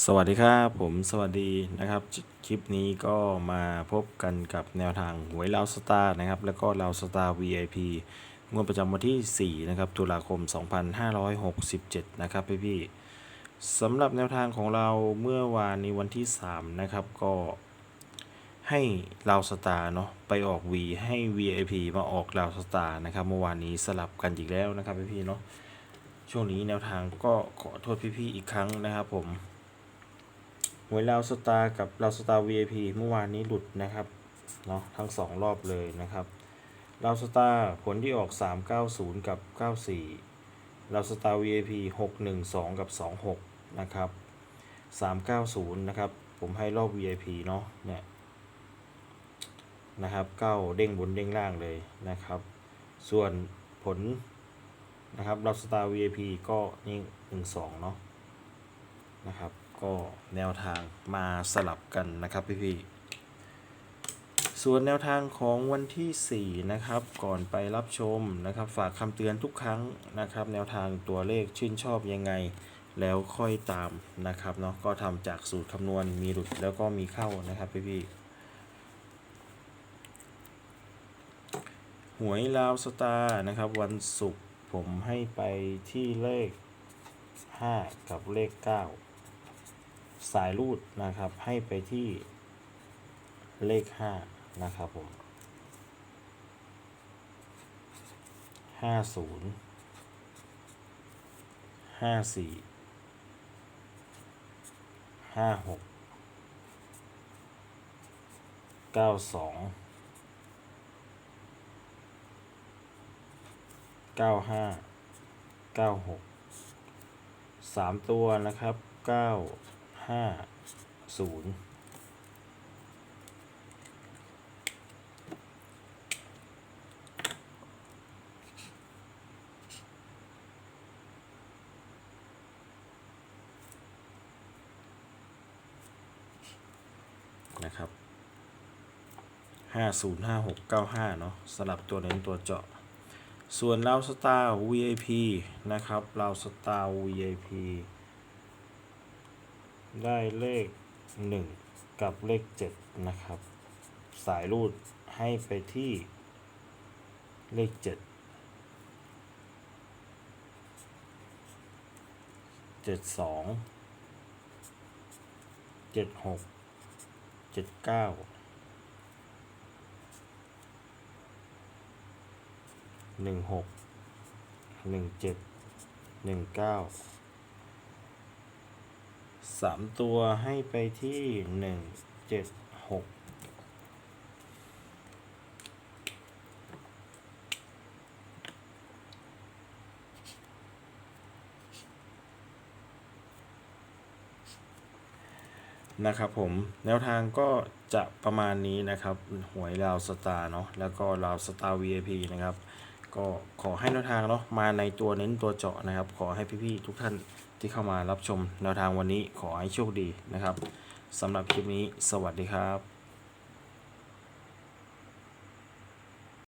สวัสดีครับผมสวัสดีนะครับ คลิปนี้ก็มาพบกันกับแนวทางหวยลาวสตาร์นะครับ แล้วก็ลาวสตาร์ VIP งวดประจำวันที่ 4 นะครับ ตุลาคม 2567 นะครับพี่พี่สำหรับแนวทางของเราเมื่อวานนี้วันที่ 3 นะครับ ก็ให้ลาวสตาร์เนาะไปออก V ให้ VIP มาออกลาวสตาร์นะครับ เมื่อวานนี้สลับกันอีกแล้วนะครับพี่พี่เนาะช่วงนี้แนวทางก็ขอโทษพี่ๆอีกครั้งนะครับผม วยลาวสตาร์กับลาวสตาร์ VIP เมื่อวานนี้หลุดนะครับเนาะทั้งสองรอบเลยนะครับลาวสตาร์ผลที่ออก 390 กับ 94ลาวสตาร์ VIP 612 กับ 26 นะครับ 390 นะครับ ผมให้รอบ VIP เนาะเนี่ยนะครับเก้าเด้งบนเด้งล่างเลยนะครับ ส่วนผลนะครับลาวสตาร์ VIP ก็นี่ 12 เนาะนะครับ ก็แนวทางมาสลับกันนะครับพี่ๆส่วนแนวทางของวันที่ 4 นะครับ ก่อนไปรับชมนะครับ ฝากคำเตือนทุกครั้งนะครับ แนวทางตัวเลขชื่นชอบยังไง แล้วค่อยตามนะครับเนาะก็ทำจากสูตรคำนวณมีหลุดแล้วก็มีเข้านะครับพี่ๆหวยลาวสตาร์นะครับ วันศุกร์ผมให้ไปที่เลข 5 กับเลข 9 สายรูดนะครับ ให้ไปที่เลข 5 นะครับผม 50 54 56 92 95 96สามตัวนะครับเก้า ห้าศูนย์นะครับห้าศูนย์ห้าหกเก้าห้าเนาะสลับตัวเน้นตัวเจาะ ส่วนเราสตาร์ VIP นะครับเราสตาร์ VIP ได้เลข 1 กับเลข 7 นะครับ สายรูดให้ไปที่เลข 7 7 2 7 6 7 9 1 6 1 7 1 9 สามตัวให้ไปที่หนึ่งเจ็ดหกนะครับผมแนวทางก็จะประมาณนี้นะครับ หวยลาวสตาร์เนาะแล้วก็ลาวสตาร์ VIP นะครับ ก็ขอให้แนวทางเนาะมาในตัวเน้นตัวเจาะนะครับ ขอให้พี่ๆทุกท่านที่เข้ามารับชมแนวทางวันนี้ขอให้โชคดีนะครับสำหรับคลิปนี้สวัสดีครับ